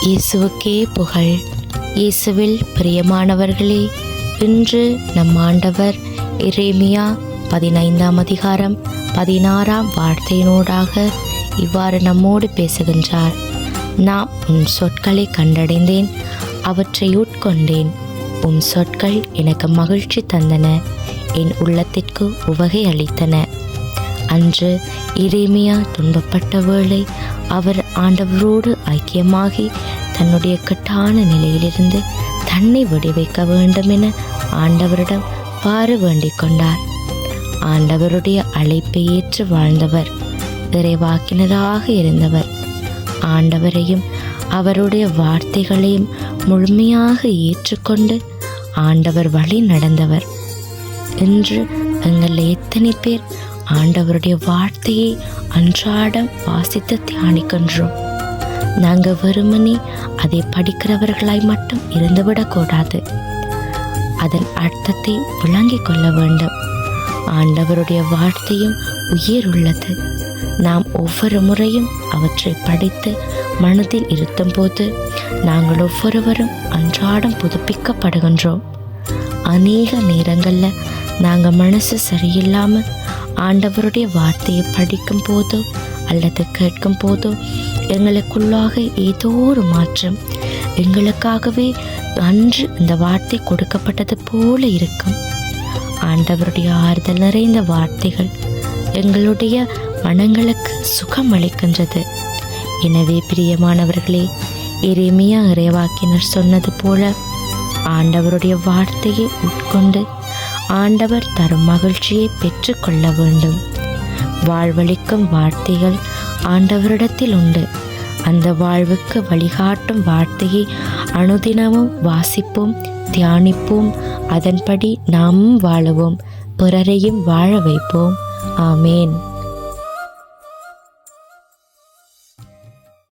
இயேசுவுக்கே புகழ். இயேசுவில் பிரியமானவர்களே இன்று நம் ஆண்டவர் இரேமியா பதினைந்தாம் அதிகாரம் பதினாறாம் வார்த்தையினூடாக இவ்வாறு நம்மோடு பேசுகின்றார். நான் உன் சொற்களை கண்டடைந்தேன் அவற்றை உட்கொண்டேன். உன் சொற்கள் எனக்கு மகிழ்ச்சி தந்தன என் உள்ளத்திற்கு உவகை அளித்தன. அன்று இரேமியா துன்பப்பட்ட வேளை அவர் ஆண்டவரோடு ஐக்கியமாகி தன்னுடைய கட்டான நிலையிலிருந்து தன்னை விடுவிக்க வேண்டும் என ஆண்டவரிடம் பாரு வேண்டிக் கொண்டார் ஆண்டவருடைய அழைப்பை ஏற்று வாழ்ந்தவர் இறைவாக்கினராக இருந்தவர். ஆண்டவரையும் அவருடைய வார்த்தைகளையும் முழுமையாக ஏற்றுக்கொண்டு ஆண்டவர் வழி நடந்தவர். இன்று எங்கள் எத்தனை பேர் ஆண்டவருடைய வார்த்தையை அன்றாடம் வாசித்து தியானிக்கின்றோம். நாங்கள் வெறுமனே அதை படிக்கிறவர்களாய் மட்டும் இருந்துவிடக்கூடாது. அதன் அர்த்தத்தை விளங்கிக் கொள்ள வேண்டும். ஆண்டவருடைய வார்த்தையும் உயிர் உள்ளது நாம் ஒவ்வொரு முறையும் அவற்றை படித்து மனதில் இருத்தும் போது நாங்கள் ஒவ்வொருவரும் அன்றாடம் புதுப்பிக்கப்படுகின்றோம். அநேக நேரங்களில் நாங்கள் மனசு சரியில்லாமல் ஆண்டவருடைய வார்த்தையை படிக்கும் போதோ அல்லது கேட்கும் போதோ எங்களுக்குள்ளாக ஏதோ ஒரு மாற்றம் எங்களுக்காகவே அன்று இந்த வார்த்தை கொடுக்கப்பட்டது போல இருக்கும். ஆண்டவருடைய ஆறுதல் நிறைந்த வார்த்தைகள் எங்களுடைய மனங்களுக்கு சுகம் அளிக்கின்றது. எனவே பிரியமானவர்களே எரேமியா இறைவாக்கினர் சொன்னது போல ஆண்டவருடைய வார்த்தையை உட்கொண்டு ஆண்டவர் தரும் மகிழ்ச்சியை பெற்றுக்கொள்ள வேண்டும். வாழ்வளிக்கும் வார்த்தைகள் ஆண்டவரிடத்தில் உண்டு. அந்த வாழ்வுக்கு வழிகாட்டும் வார்த்தையை அனுதினமும் வாசிப்போம் தியானிப்போம். அதன்படி நாமும் வாழுவோம். பிறரையும் வாழ வைப்போம். ஆமேன்.